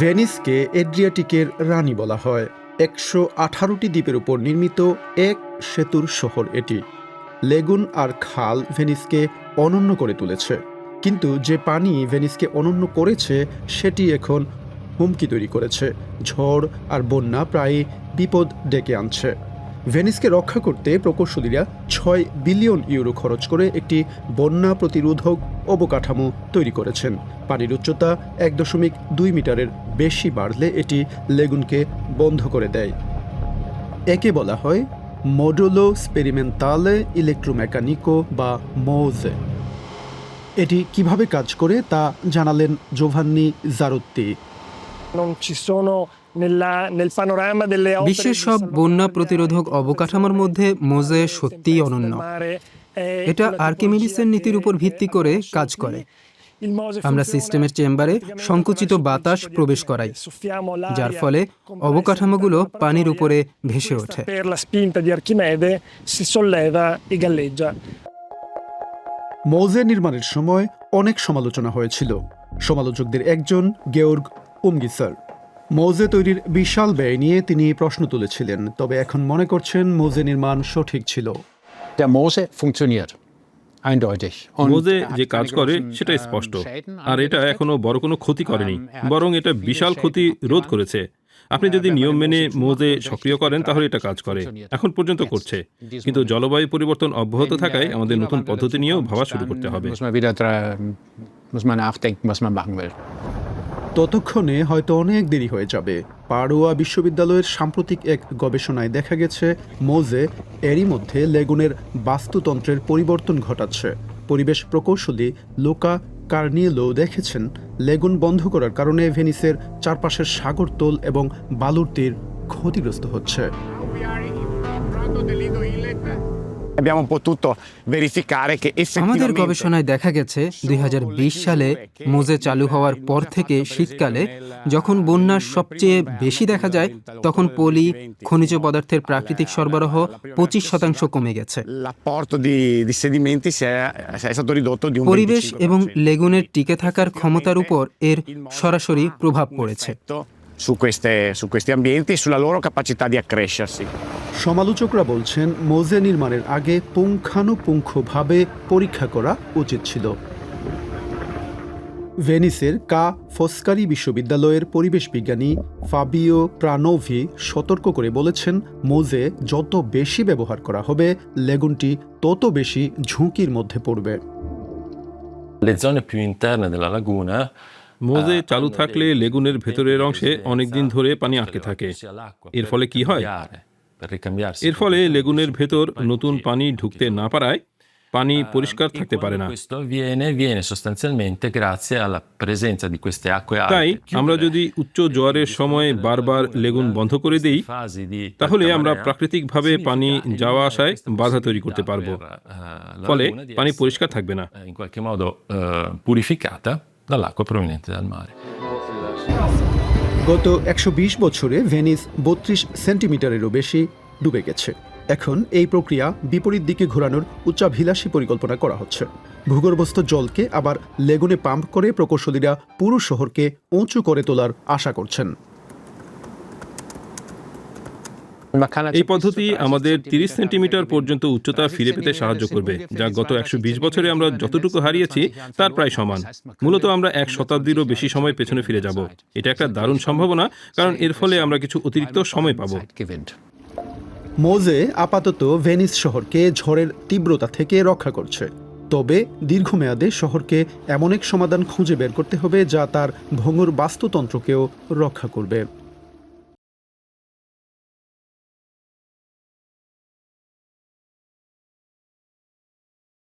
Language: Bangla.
ভেনিসকে এড্রিয়াটিকের রানী বলা হয়। একশো আঠারোটি দ্বীপের উপর নির্মিত এক সেতুর শহর এটি। লেগুন আর খাল ভেনিসকে অনন্য করে তুলেছে। কিন্তু যে পানি ভেনিসকে অনন্য করেছে, সেটি এখন হুমকি তৈরি করেছে। ঝড় আর বন্যা প্রায় বিপদ ডেকে আনছে। ভেনিসকে রক্ষা করতে প্রকৌশলীরা ছয় বিলিয়ন ইউরো খরচ করে একটি বন্যা প্রতিরোধক অবকাঠামো তৈরি করেছেন। পানির উচ্চতা এক দশমিক দুই মিটারের বেশি বাড়লে এটি লেগুনকে বন্ধ করে দেয়। একে বলা হয় মডুলো স্পেরিমেন্টালে ইলেকট্রোমেকানিকো বা মোজে। এটি কীভাবে কাজ করে তা জানালেন জোভান্নি জারুত্তি। বিশ্বের সব বন্যা প্রতিরোধক অবকাঠামোর মধ্যে মোজে সত্যিই অনন্য। এটা আর্কিমিডিসের নীতির উপর ভিত্তি করে কাজ করে। আমরা সিস্টেমের চেম্বারে সংকুচিত বাতাস প্রবেশ করাই যার ফলে অবকাঠামোগুলো পানির উপরে ভেসে ওঠে e. মৌজে নির্মাণের সময় অনেক সমালোচনা হয়েছিল সমালোচকদের একজন গেওর্গ উমগিসার মৌজে তৈরির বিশাল ব্যয় নিয়ে তিনি প্রশ্ন তুলেছিলেন তবে এখন মনে করছেন মৌজে নির্মাণ সঠিক ছিল Der Mose funktioniert. মোজে যে কাজ করে সেটা স্পষ্ট। আর এটা এখনও বড় কোনো ক্ষতি করেনি বরং এটা বিশাল ক্ষতি রোধ করেছে। আপনি যদি নিয়ম মেনে মোদে সক্রিয় করেন তাহলে এটা কাজ করে। এখন পর্যন্ত করছে। কিন্তু জলবায়ু পরিবর্তন অব্যাহত থাকায় আমাদের নতুন পদ্ধতি নিয়েও ভাবা শুরু করতে হবে। ততক্ষণে হয়তো অনেক দেরি হয়ে যাবে। পাড়ুয়া বিশ্ববিদ্যালয়ের সাম্প্রতিক এক গবেষণায় দেখা গেছে, মোজে এরই মধ্যে লেগুনের বাস্তুতন্ত্রের পরিবর্তন ঘটাচ্ছে। পরিবেশ প্রকৌশলী লোকা কার্নিয়েলো দেখেছেন, লেগুন বন্ধ করার কারণে ভেনিসের চারপাশের সাগরতল এবং বালুর তীর ক্ষতিগ্রস্ত হচ্ছে। আমাদের effettivamente গবেষণায় দেখা গেছে দুই হাজার বিশ সালে মোজে চালু হওয়ার পর থেকে শীতকালে যখন বন্যার সবচেয়ে বেশি দেখা যায় তখন পলি খনিজ পদার্থের প্রাকৃতিক সরবরাহ পঁচিশ শতাংশ কমে গেছে l'apporto di, di sedimenti si è, è stato ridotto di un পরিবেশ 25%. এবং লেগুনের টিকে থাকার ক্ষমতার উপর এর সরাসরি প্রভাব পড়েছে su, queste, su questi ambienti e sulla loro capacità di accrescersi. সমালোচকরা বলছেন মোজে নির্মাণের আগে পুঙ্খানুপুঙ্খভাবে পরীক্ষা করা উচিত ছিল ভেনিসের কা ফস্কারি বিশ্ববিদ্যালয়ের পরিবেশ বিজ্ঞানী ফাবিও প্রানোভি সতর্ক করে বলেছেন মোজে যত বেশি ব্যবহার করা হবে লেগুনটি তত বেশি ঝুঁকির মধ্যে পড়বে Le zone più interne della laguna মোজে চালু থাকলে লেগুনের ভেতরের অংশে অনেকদিন ধরে পানি আটকে থাকে। এর ফলে কি হয়? এর ফলে লেগুনের ভেতর নতুন পানি ঢুকতে না পারায় পানি পরিষ্কার থাকতে পারে না। তাই আমরা যদি উচ্চ জোয়ারের সময় বারবার লেগুন বন্ধ করে দিই তাহলে আমরা প্রাকৃতিকভাবে পানি যাওয়া আসায় বাধা তৈরি করতে পারব। eh, ফলে পানি পরিষ্কার থাকবে না। Dall'acqua proveniente dal mare. গত একশো বিশ বছরে ভেনিস বত্রিশ সেন্টিমিটারেরও বেশি ডুবে গেছে। এখন এই প্রক্রিয়া বিপরীত দিকে ঘোরানোর উচ্চাভিলাষী পরিকল্পনা করা হচ্ছে। ভূগর্ভস্থ জলকে আবার লেগুনে পাম্প করে প্রকৌশলীরা পুরো শহরকে উঁচু করে তোলার আশা করছেন। এই পদ্ধতি আমাদের তিরিশ সেন্টিমিটার পর্যন্ত উচ্চতা ফিরে পেতে সাহায্য করবে যা গত একশো বিশ বছরে আমরা যতটুকু হারিয়েছি তার প্রায় সমান। মূলত আমরা এক শতাব্দীরও বেশি সময় পেছনে ফিরে যাব। এটা একটা দারুণ সম্ভাবনা কারণ এর ফলে আমরা কিছু অতিরিক্ত সময় পাবো। মোজে আপাতত ভেনিস শহরকে ঝড়ের তীব্রতা থেকে রক্ষা করছে। তবে দীর্ঘমেয়াদে শহরকে এমন এক সমাধান খুঁজে বের করতে হবে যা তার ভঙ্গুর বাস্তুতন্ত্রকেও রক্ষা করবে।